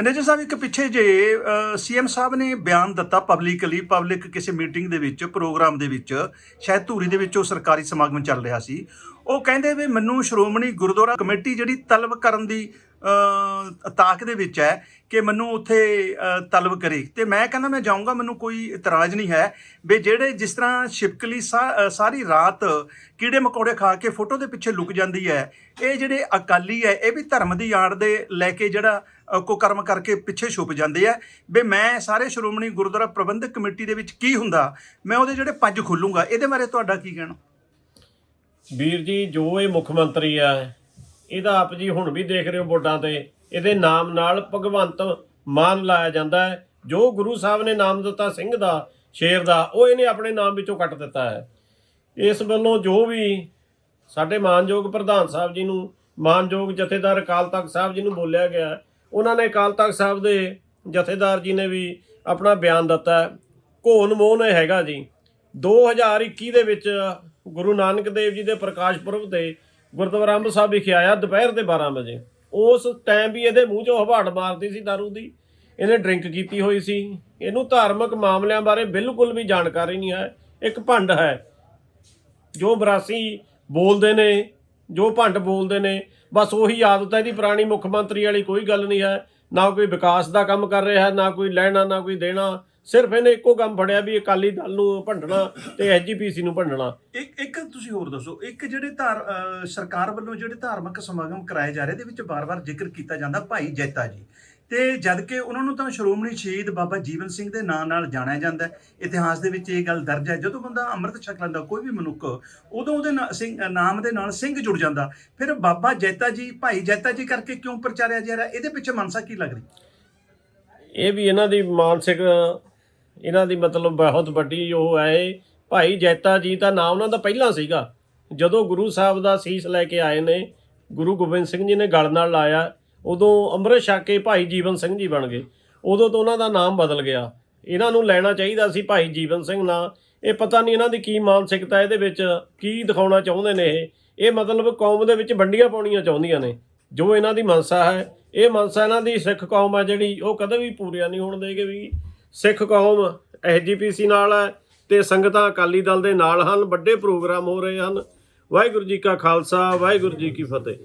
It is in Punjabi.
ਮੈਨੇਜਰ ਸਾਹਿਬ, ਇੱਕ ਪਿੱਛੇ ਜੇ ਸੀਐਮ ਸਾਹਿਬ ਨੇ ਬਿਆਨ ਦਿੱਤਾ ਪਬਲਿਕਲੀ ਪਬਲਿਕ ਕਿਸੇ ਮੀਟਿੰਗ ਦੇ ਵਿੱਚ ਪ੍ਰੋਗਰਾਮ ਦੇ ਵਿੱਚ, ਸ਼ਾਇਦ ਧੂਰੀ ਦੇ ਵਿੱਚ ਉਹ ਸਰਕਾਰੀ ਸਮਾਗਮ ਚੱਲ ਰਿਹਾ ਸੀ। ਉਹ ਕਹਿੰਦੇ ਵੀ ਮੈਨੂੰ ਸ਼੍ਰੋਮਣੀ ਗੁਰਦੁਆਰਾ ਕਮੇਟੀ ਜਿਹੜੀ ਤਲਬ ਕਰਨ ਦੀ ਤਾਕ ਦੇ ਵਿੱਚ ਹੈ ਕਿ ਮੈਨੂੰ ਉੱਥੇ ਤਲਬ ਕਰੇ। ਤੇ ਮੈਂ ਕਹਿੰਦਾ ਮੈਂ ਜਾਊਂਗਾ ਮੈਨੂੰ ਕੋਈ ਇਤਰਾਜ਼ ਨਹੀਂ ਹੈ ਵੀ ਜਿਹੜੇ ਜਿਸ ਤਰ੍ਹਾਂ ਸ਼ਿਪਕਲੀ ਸਾ- ਸਾਰੀ ਰਾਤ ਕੀੜੇ ਮਕੌੜੇ ਖਾ ਕੇ ਫੋਟੋ ਦੇ ਪਿੱਛੇ ਲੁਕ ਜਾਂਦੀ ਹੈ ਇਹ ਜਿਹੜੇ ਅਕਾਲੀ ਹੈ ਇਹ ਵੀ ਧਰਮ ਦੀ ਆੜ ਦੇ ਲੈ ਕੇ ਜਿਹੜਾ ਅ, ਕੁਕਰਮ ਕਰਕੇ ਪਿੱਛੇ ਛੁਪ ਜਾਂਦੇ ਆ ਵੀ ਮੈਂ ਸਾਰੇ ਸ਼੍ਰੋਮਣੀ ਗੁਰਦੁਆਰਾ ਪ੍ਰਬੰਧਕ ਕਮੇਟੀ ਦੇ ਵਿੱਚ ਕੀ ਹੁੰਦਾ ਮੈਂ ਉਹਦੇ ਜਿਹੜੇ ਪੰਜ ਖੋਲੂੰਗਾ। ਇਹਦੇ ਬਾਰੇ ਤੁਹਾਡਾ ਕੀ ਕਹਿਣਾ? ਵੀਰ ਜੀ ਜੋ ਇਹ ਮੁੱਖ ਮੰਤਰੀ ਆ ਇਹਦਾ ਆਪ ਜੀ ਹੁਣ ਵੀ ਦੇਖ ਰਹੇ ਹੋ ਬੋਰਡਾਂ ਤੇ। ਇਹਦੇ ਨਾਮ ਨਾਲ ਭਗਵੰਤ ਮਾਨ ਲਾਇਆ ਜਾਂਦਾ ਹੈ। ਜੋ ਗੁਰੂ ਸਾਹਿਬ ਨੇ ਨਾਮ ਦਿੱਤਾ ਸਿੰਘ ਦਾ, ਸ਼ੇਰ ਦਾ, ਉਹ ਇਹਨੇ ਆਪਣੇ ਨਾਮ ਵਿੱਚੋਂ ਕੱਟ ਦਿੱਤਾ ਹੈ। ਇਸ ਵੱਲੋਂ ਜੋ ਵੀ ਸਾਡੇ ਮਾਨਯੋਗ ਪ੍ਰਧਾਨ ਸਾਹਿਬ ਜੀ ਨੂੰ, ਮਾਨਯੋਗ ਜਥੇਦਾਰ ਅਕਾਲ ਤਖਤ ਸਾਹਿਬ ਜੀ ਨੂੰ ਬੋਲਿਆ ਗਿਆ ਉਹਨਾਂ ਨੇ ਅਕਾਲ ਤਖਤ ਸਾਹਿਬ ਦੇ ਜਥੇਦਾਰ ਜੀ ਨੇ ਵੀ ਆਪਣਾ ਬਿਆਨ ਦਿੱਤਾ ਘੋਨ ਮੋਹਨ ਇਹ ਹੈਗਾ ਜੀ। 2021 ਦੇ ਵਿੱਚ ਗੁਰੂ ਨਾਨਕ ਦੇਵ ਜੀ ਦੇ ਪ੍ਰਕਾਸ਼ ਪੁਰਬ ਤੇ ਗੁਰਦੁਆਰਾ ਅੰਬ ਸਾਹਿਬ ਵਿਖੇ ਆਇਆ ਦੁਪਹਿਰ ਦੇ 12 ਵਜੇ। ਉਸ ਟਾਈਮ ਵੀ ਇਹਦੇ ਮੂੰਹ 'ਚੋਂ ਹਵਾੜ ਮਾਰਦੀ ਸੀ ਦਾਰੂ ਦੀ। ਇਹਨੇ ਡਰਿੰਕ ਕੀਤੀ ਹੋਈ ਸੀ। ਇਹਨੂੰ ਧਾਰਮਿਕ ਮਾਮਲਿਆਂ ਬਾਰੇ ਬਿਲਕੁਲ ਵੀ ਜਾਣਕਾਰੀ ਨਹੀਂ ਹੈ। ਇੱਕ ਭੰਡ ਹੈ। ਜੋ ਬਰਾਸੀ ਬੋਲਦੇ ਨੇ, ਜੋ ਭੰਡ ਬੋਲਦੇ ਨੇ, ਬਸ ਉਹੀ ਆਦਤ ਹੈ ਇਹਦੀ। ਪੁਰਾਣੀ ਮੁੱਖ ਮੰਤਰੀ ਵਾਲੀ ਕੋਈ ਗੱਲ ਨਹੀਂ ਹੈ। ਨਾ ਕੋਈ ਵਿਕਾਸ ਦਾ ਕੰਮ ਕਰ ਰਿਹਾ, ਨਾ ਕੋਈ ਲੈਣਾ, ਨਾ ਕੋਈ ਦੇਣਾ। ਸਿਰਫ ਇਹਨੇ ਇੱਕੋ ਕੰਮ ਫੜਿਆ ਵੀ ਅਕਾਲੀ ਦਲ ਨੂੰ ਭੰਡਣਾ ਤੇ ਐਸਜੀਪੀਸੀ ਨੂੰ ਭੰਡਣਾ। ਇੱਕ ਇੱਕ ਤੁਸੀਂ ਹੋਰ ਦੱਸੋ ਇੱਕ ਜਿਹੜੇ ਧਾਰ ਸਰਕਾਰ ਵੱਲੋਂ ਜਿਹੜੇ ਧਾਰਮਿਕ ਸਮਾਗਮ ਕਰਾਏ ਜਾ ਰਹੇ ਦੇ ਵਿੱਚ ਬਾਰ-ਬਾਰ ਜ਼ਿਕਰ ਕੀਤਾ ਜਾਂਦਾ ਭਾਈ ਜੈਤਾ ਜੀ। ਤੇ ਜਦ ਕਿ ਉਹਨਾਂ ਨੂੰ ਤਾਂ ਸ਼੍ਰੋਮਣੀ ਸ਼ਹੀਦ ਬਾਬਾ ਜੀਵਨ ਸਿੰਘ ਦੇ ਨਾਂ ਨਾਲ ਜਾਣਿਆ ਜਾਂਦਾ ਹੈ। ਇਤਿਹਾਸ ਦੇ ਵਿੱਚ ਇਹ ਗੱਲ ਦਰਜ ਹੈ ਜਦੋਂ ਬੰਦਾ ਅੰਮ੍ਰਿਤ ਛਕ ਲੈਂਦਾ ਕੋਈ ਵੀ ਮਨੁੱਖ ਉਦੋਂ ਉਹਦੇ ਸਿੰਘ ਨਾਮ ਦੇ ਨਾਲ ਸਿੰਘ ਜੁੜ ਜਾਂਦਾ। ਫਿਰ ਬਾਬਾ ਜੈਤਾ ਜੀ ਭਾਈ ਜੈਤਾ ਜੀ ਕਰਕੇ ਕਿਉਂ ਪ੍ਰਚਾਰਿਆ ਜਾ ਰਿਹਾ? ਇਹਦੇ ਪਿੱਛੇ ਮਨਸਾ ਕੀ ਲੱਗ ਰਹੀ? ਇਹ ਵੀ ਇਹਨਾਂ ਦੀ ਮਾਨਸਿਕ ਇਹਨਾਂ ਦੀ ਮਤਲਬ ਬਹੁਤ ਵੱਡੀ ਉਹ ਹੈ ਇਹ। ਭਾਈ ਜੈਤਾ ਜੀ ਦਾ ਨਾਮ ਉਹਨਾਂ ਦਾ ਪਹਿਲਾਂ ਸੀਗਾ। ਜਦੋਂ ਗੁਰੂ ਸਾਹਿਬ ਦਾ ਸੀਸ ਲੈ ਕੇ ਆਏ ਨੇ, ਗੁਰੂ ਗੋਬਿੰਦ ਸਿੰਘ ਜੀ ਨੇ ਗਲ ਨਾਲ ਲਾਇਆ, ਉਦੋਂ ਅੰਮ੍ਰਿਤ ਛਕ ਕੇ ਭਾਈ ਜੀਵਨ ਸਿੰਘ ਜੀ ਬਣ ਗਏ। ਉਦੋਂ ਤੋਂ ਉਹਨਾਂ ਦਾ ਨਾਮ ਬਦਲ ਗਿਆ। ਇਹਨਾਂ ਨੂੰ ਲੈਣਾ ਚਾਹੀਦਾ ਸੀ ਭਾਈ ਜੀਵਨ ਸਿੰਘ ਨਾਂ। ਇਹ ਪਤਾ ਨਹੀਂ ਇਹਨਾਂ ਦੀ ਕੀ ਮਾਨਸਿਕਤਾ ਇਹਦੇ ਵਿੱਚ ਕੀ ਦਿਖਾਉਣਾ ਚਾਹੁੰਦੇ ਨੇ ਇਹ। ਇਹ ਮਤਲਬ ਕੌਮ ਦੇ ਵਿੱਚ ਵੰਡੀਆਂ ਪਾਉਣੀਆਂ ਚਾਹੁੰਦੀਆਂ ਨੇ। ਜੋ ਇਹਨਾਂ ਦੀ ਮਨਸਾ ਹੈ, ਇਹ ਮਨਸਾ ਇਹਨਾਂ ਦੀ ਸਿੱਖ ਕੌਮ ਆ ਜਿਹੜੀ, ਉਹ ਕਦੇ ਵੀ ਪੂਰੀਆਂ ਨਹੀਂ ਹੋਣ ਦੇਗੇ ਵੀ। ਸਿੱਖ ਕੌਮ ਐਸਜੀਪੀਸੀ ਨਾਲ ਹੈ ਤੇ ਸੰਗਤਾਂ ਅਕਾਲੀ ਦਲ ਦੇ ਨਾਲ ਹਨ, ਵੱਡੇ ਪ੍ਰੋਗਰਾਮ ਹੋ ਰਹੇ ਹਨ। ਵਾਹਿਗੁਰੂ ਜੀ ਕਾ ਖਾਲਸਾ, ਵਾਹਿਗੁਰੂ ਜੀ ਕੀ ਫਤਿਹ।